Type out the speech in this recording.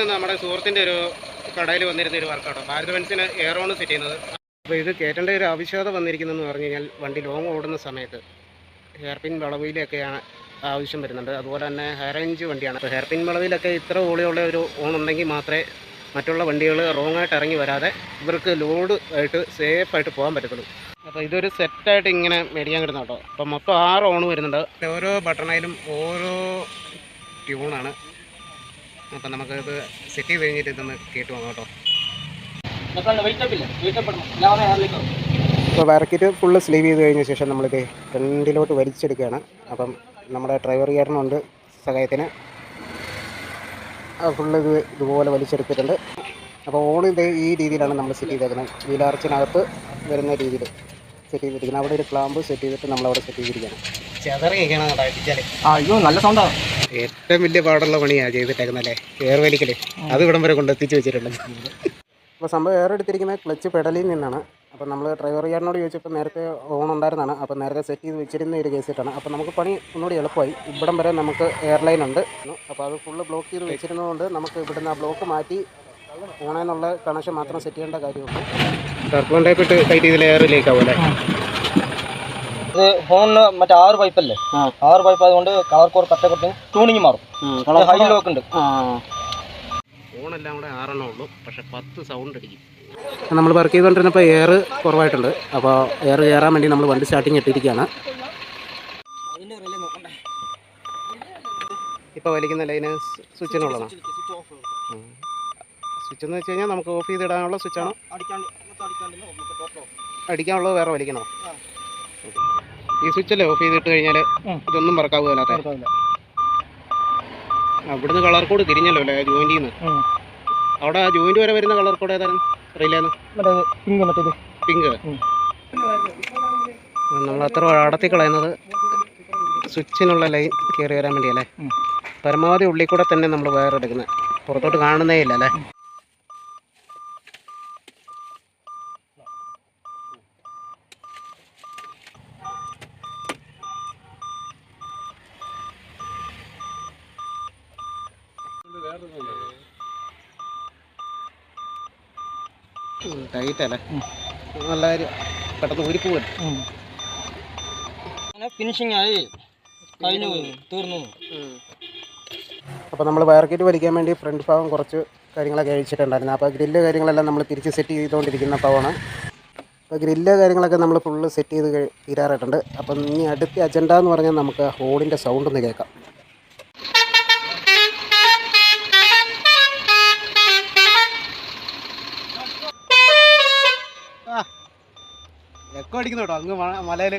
നിന്ന് നമ്മുടെ സുഹൃത്തിന്റെ ഒരു കടയിൽ വന്നിരുന്ന ഒരു വർക്കാട്ടോ ഭാരത് ബെൻസിന് എയറോണ് സെറ്റ് ചെയ്യുന്നത്. അപ്പോൾ ഇത് കയറ്റേണ്ട ഒരു ആവശ്യകത വന്നിരിക്കുന്നതെന്ന് പറഞ്ഞു കഴിഞ്ഞാൽ വണ്ടി ലോങ് ഓടുന്ന സമയത്ത് ഹെയർപിൻ വളവിലൊക്കെയാണ് ആവശ്യം വരുന്നുണ്ട് അതുപോലെ തന്നെ ഹൈ റേഞ്ച് വണ്ടിയാണ്. അപ്പോൾ ഹെയർപിൻ വളവിലൊക്കെ ഇത്ര ഓളിയുള്ള ഒരു ഓൺ ഉണ്ടെങ്കിൽ മാത്രമേ മറ്റുള്ള വണ്ടികൾ റോങ് ആയിട്ട് ഇറങ്ങി വരാതെ ഇവർക്ക് ലോഡ് ആയിട്ട് സേഫ് ആയിട്ട് പോകാൻ പറ്റത്തുള്ളൂ. അപ്പോൾ ഇതൊരു സെറ്റായിട്ട് ഇങ്ങനെ മേടിക്കാൻ കിട്ടുന്ന കേട്ടോ അപ്പോൾ മൊത്തം ആറ് ഓൺ വരുന്നുണ്ട്. ഓരോ ബട്ടണായാലും ഓരോ ട്യൂണാണ് അപ്പം നമുക്കത് സെറ്റ് ചെയ്ത് കഴിഞ്ഞിട്ട് ഇതൊന്ന് കേട്ട് പോകാം കേട്ടോ. ഇപ്പോൾ വരക്കിട്ട് ഫുള്ള് സ്ലീവ് ചെയ്ത് കഴിഞ്ഞ ശേഷം നമ്മളിത് ഫ്രണ്ടിലോട്ട് വലിച്ചെടുക്കുകയാണ്. അപ്പം നമ്മുടെ ഡ്രൈവർ ചേട്ടനുണ്ട് സഹായത്തിന്. ഫുള്ള് ഇത് ഇതുപോലെ വലിച്ചെടുത്തിട്ടുണ്ട്. അപ്പോൾ ഓൺ ഇത് ഈ രീതിയിലാണ് നമ്മൾ സെറ്റ് ചെയ്തേക്കുന്നത്. വീലാർച്ചിനകത്ത് വരുന്ന രീതിയിൽ സെറ്റ് ചെയ്തിരിക്കുന്നത്. അവിടെ ഒരു ക്ലാമ്പ് സെറ്റ് ചെയ്തിട്ട് നമ്മളവിടെ സെറ്റ് ചെയ്തിരിക്കുകയാണ്. അയ്യോ നല്ല സൗണ്ടാണ് ഏറ്റവും വലിയ പാടുള്ള പണിയാണ് ചെയ്തിട്ടേക്കുന്നല്ലേ എയർ വലിക്കൽ അത് ഇവിടം വരെ കൊണ്ട് എത്തിച്ച് വെച്ചിട്ടുണ്ട്. അപ്പോൾ സംഭവം എയർ എടുത്തിരിക്കുന്നത് ക്ലച്ച് പെടലിൽ നിന്നാണ്. അപ്പോൾ നമ്മൾ ഡ്രൈവർ ചെയ്യാനോട് ചോദിച്ചപ്പോൾ നേരത്തെ ഓൺ ഉണ്ടായിരുന്നതാണ്. അപ്പോൾ നേരത്തെ സെറ്റ് ചെയ്ത് വെച്ചിരുന്ന ഒരു കേസിട്ടാണ് അപ്പോൾ നമുക്ക് പണി ഒന്നുകൂടി എളുപ്പമായി. ഇവിടം വരെ നമുക്ക് എയർലൈൻ ഉണ്ട്. അപ്പോൾ അത് ഫുള്ള് ബ്ലോക്ക് ചെയ്ത് വെച്ചിരുന്നതുകൊണ്ട് നമുക്ക് ഇവിടുന്ന് ആ ബ്ലോക്ക് മാറ്റി ഓണേന്നുള്ള കണക്ഷൻ മാത്രം സെറ്റ് ചെയ്യേണ്ട കാര്യമുള്ളൂ. ടർബോൺ ടൈപ്പ് ഇട്ട് ടൈറ്റ് ചെയ്ത് എയറിലേക്ക് ആവും അല്ലേ? ഇത് ഫോണിന് മറ്റേ ആറ് പൈപ്പ് അല്ലേ? ആ. ആറ് പൈപ്പ് ആയതുകൊണ്ട് കളർ കോർ കട്ട കൊട്ടി ട്യൂണിങ് മാറും. ഹൈ ലോക്ക് ഉണ്ട്. ഫോണെല്ലാം കൂടെ ആറെണ്ണം ഉള്ളൂ പക്ഷെ പത്ത് സൗണ്ട് അടിക്കും. നമ്മൾ വർക്ക് ചെയ്തുകൊണ്ടിരുന്നപ്പോൾ എയർ കുറവായിട്ടുണ്ട്. അപ്പോൾ എയർ കയറാൻ വേണ്ടി നമ്മൾ വണ്ടി സ്റ്റാർട്ടിങ് ഇട്ടിരിക്കുകയാണ്. ഇപ്പോൾ വലിക്കുന്ന ലൈന് സ്വിച്ചിനുള്ളതാണ് സ്വിച്ച് എന്ന് വെച്ച് കഴിഞ്ഞാൽ നമുക്ക് ഓഫ് ചെയ്തിടാനുള്ള സ്വിച്ചാണോ അടിക്കാനുള്ളത് വേറെ വലിക്കണോ. ഈ സ്വിച്ച് അല്ലേ ഓഫ് ചെയ്തിട്ട് കഴിഞ്ഞാൽ. ഇതൊന്നും മറക്കാവൂല. അവിടുന്ന് കളർ കോഡ് തിരിഞ്ഞല്ലോ അല്ലേ ജോയിന്റ് ചെയ്യുന്നത് അവിടെ ആ ജോയിന്റ് വരെ വരുന്ന കളർ കോഡ് ഏതായിരുന്നു അറിയില്ലായിരുന്നു പിങ്ക് മറ്റേത് പിങ്ക് ഉം. നമ്മൾ അത്ര അടത്തി കളയുന്നത് സ്വിച്ചിനുള്ള ലൈൻ കയറി വരാൻ വേണ്ടിയല്ലേ? പരമാവധി ഉള്ളിൽ കൂടെ തന്നെ നമ്മൾ വയർ എടുക്കുന്നത്. പുറത്തോട്ട് കാണുന്നേ ഇല്ല അല്ലേ? ടൈറ്റ് അല്ലേ ഉം. നല്ല കാര്യം. പെട്ടെന്ന് ഊരിപ്പോവല്ലേ അങ്ങനെ ഫിനിഷിംഗ് ആയി. കഴിഞ്ഞു തീർന്നു. അപ്പോൾ നമ്മൾ വയർക്കിറ്റ് കിറ്റ് വലിക്കാൻ വേണ്ടി ഫ്രണ്ട് ഭാഗം കുറച്ച് കാര്യങ്ങളൊക്കെ അഴിച്ചിട്ടുണ്ടായിരുന്നു. അപ്പോൾ ഗ്രില്ല് കാര്യങ്ങളെല്ലാം നമ്മൾ തിരിച്ച് സെറ്റ് ചെയ്തുകൊണ്ടിരിക്കുന്ന ഭാഗമാണ്. അപ്പോൾ ഗ്രില്ല് കാര്യങ്ങളൊക്കെ നമ്മൾ ഫുള്ള് സെറ്റ് ചെയ്ത് തീരാറായിട്ടുണ്ട്. അപ്പം ഇനി അടുത്ത അജണ്ട എന്ന് പറഞ്ഞാൽ നമുക്ക് ഹോളിന്റെ സൗണ്ട് ഒന്ന് കേൾക്കാം. എക്കോ അടിക്കുന്നു കേട്ടോ. അങ്ങ് മലയിൽ